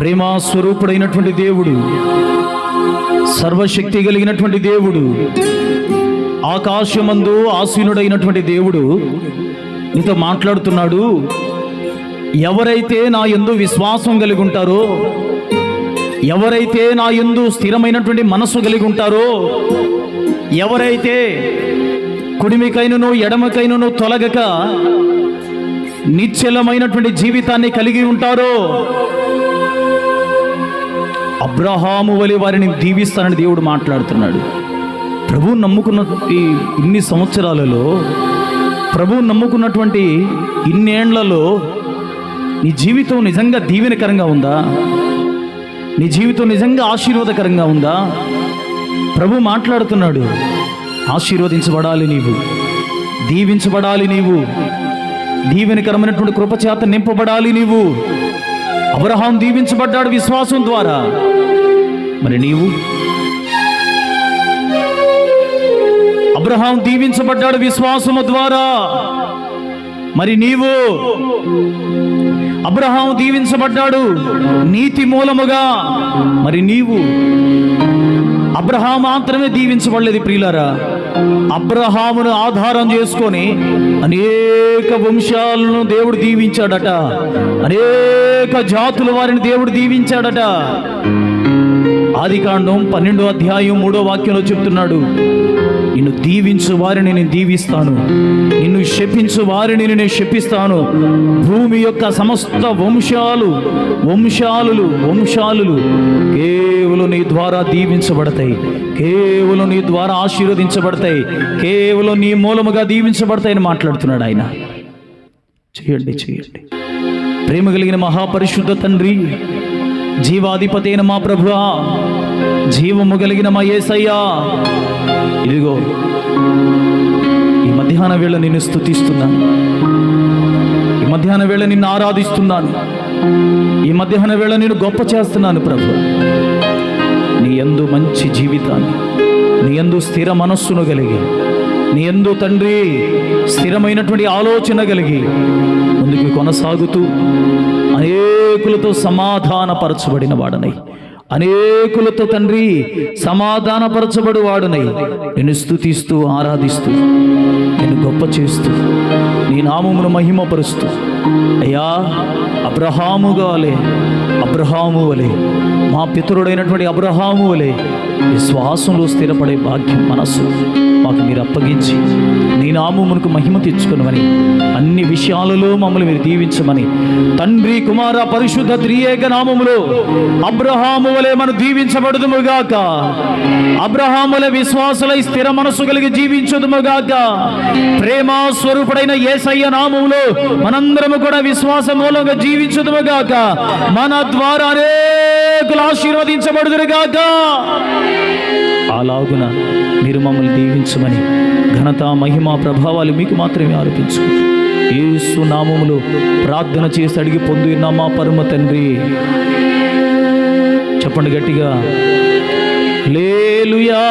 ప్రేమ స్వరూపుడైనటువంటి దేవుడు సర్వశక్తి కలిగినటువంటి దేవుడు ఆకాశమందు ఆసీనుడైనటువంటి దేవుడు నీతో మాట్లాడుతున్నాడు. ఎవరైతే నా ఎందు విశ్వాసం కలిగి ఉంటారో ఎవరైతే నా ఎందు స్థిరమైనటువంటి మనస్సు కలిగి ఉంటారో ఎవరైతే కుడిమికైనను ఎడమకైనను తొలగక నిశ్చలమైనటువంటి జీవితాన్ని కలిగి ఉంటారో అబ్రహాము వలె వారిని దీవిస్తానని దేవుడు మాట్లాడుతున్నాడు. ప్రభు నమ్ముకున్న ఈ ఇన్ని సంవత్సరాలలో ప్రభు నమ్ముకున్నటువంటి ఇన్నేండ్లలో నీ జీవితం నిజంగా దీవెనకరంగా ఉందా? నీ జీవితం నిజంగా ఆశీర్వాదకరంగా ఉందా? ప్రభు మాట్లాడుతున్నాడు ఆశీర్వదించబడాలి నీవు దీవించబడాలి నీవు దీవెనకరమైనటువంటి కృపచేత నింపబడాలి నీవు. అబ్రహాం దీవించబడ్డాడు విశ్వాసం ద్వారా. మరి నీవు? అబ్రహాం దీవించబడ్డాడు విశ్వాసము ద్వారా. మరి నీవు? అబ్రహాం దీవించబడ్డాడు నీతి మూలముగా. మరి నీవు? అబ్రహాం మాత్రమే దీవించబడలేదు ప్రియులారా. అబ్రహామును ఆధారం చేసుకొని అనేక వంశాలను దేవుడు దీవించాడట. అనేక జాతుల వారిని దేవుడు దీవించాడట. ఆదికాండం పన్నెండో అధ్యాయం మూడో వాక్యంలో చెప్తున్నాడు నిన్ను దీవించు వారిని నేను దీవిస్తాను. నిన్ను శపించు వారిని నేను శపిస్తాను. భూమి యొక్క సమస్త వంశాలు వంశాలులు వంశాలులు కేవలం నీ ద్వారా దీవించబడతాయి. కేవలం నీ ద్వారా ఆశీర్వదించబడతాయి. కేవలం నీ మూలముగా దీవించబడతాయని మాట్లాడుతున్నాడు ఆయన. చేయండి చేయండి. ప్రేమ కలిగిన మహాపరిశుద్ధ తండ్రి జీవాధిపతైన మా ప్రభువా జీవము కలిగిన మా యేసయ్యా ఇదిగో ఈ మధ్యాహ్న వేళ నిన్ను స్తుతిస్తున్నాను ఈ మధ్యాహ్న వేళ నిన్ను ఆరాధిస్తున్నాను. ఈ మధ్యాహ్న వేళ నేను గొప్ప చేస్తున్నాను ప్రభు. నీ యందు మంచి జీవితాన్ని నీ యందు స్థిర మనస్సును కలిగి నీ ఎందు తండ్రి స్థిరమైనటువంటి ఆలోచన కలిగి ముందుకు కొనసాగుతూ అనేకులతో సమాధానపరచబడిన వాడనై. అనేకులతో తండ్రి సమాధానపరచబడి వాడునై. నేను స్థుతిస్తూ ఆరాధిస్తూ నేను గొప్ప చేస్తూ నీ నామమును మహిమపరుస్తూ. అయ్యా అబ్రహాము వలె అబ్రహాము వలె మా పితరుడైనటువంటి అబ్రహాము వలె విశ్వాసంలో స్థిరపడే భాగ్యం మనస్సు మాకు మీరు అప్పగించి నీ నామమునకు మహిమ తెచ్చుకునమని అన్ని విషయాలలో మమ్మల్ని మీరు దీవించమని తండ్రి కుమార పరిశుద్ధ త్రియేక నామములో అబ్రహాము వలె మనం దీవించబడుదుముగాక. అబ్రహాముల విశ్వాసులై స్థిర మనస్సు కలిగి జీవించుదుముగాక. ప్రేమ స్వరూపుడైన యేసయ్య నామములో మనందరము కూడా విశ్వాస మూలంగా జీవించుదుముగాక. మన ద్వారా అనేకులు ఆశీర్వదించబడుదురుగాక. అలాగున మీరు మమ్మల్ని దీవించమని ఘనత మహిమ ప్రభావాలు మీకు మాత్రమే ఆరోపించుకుంటూ యేసు నామములో ప్రార్థన చేసి అడిగి పొందిన పరమ తండ్రి. చెప్పండి గట్టిగా. లేలుయా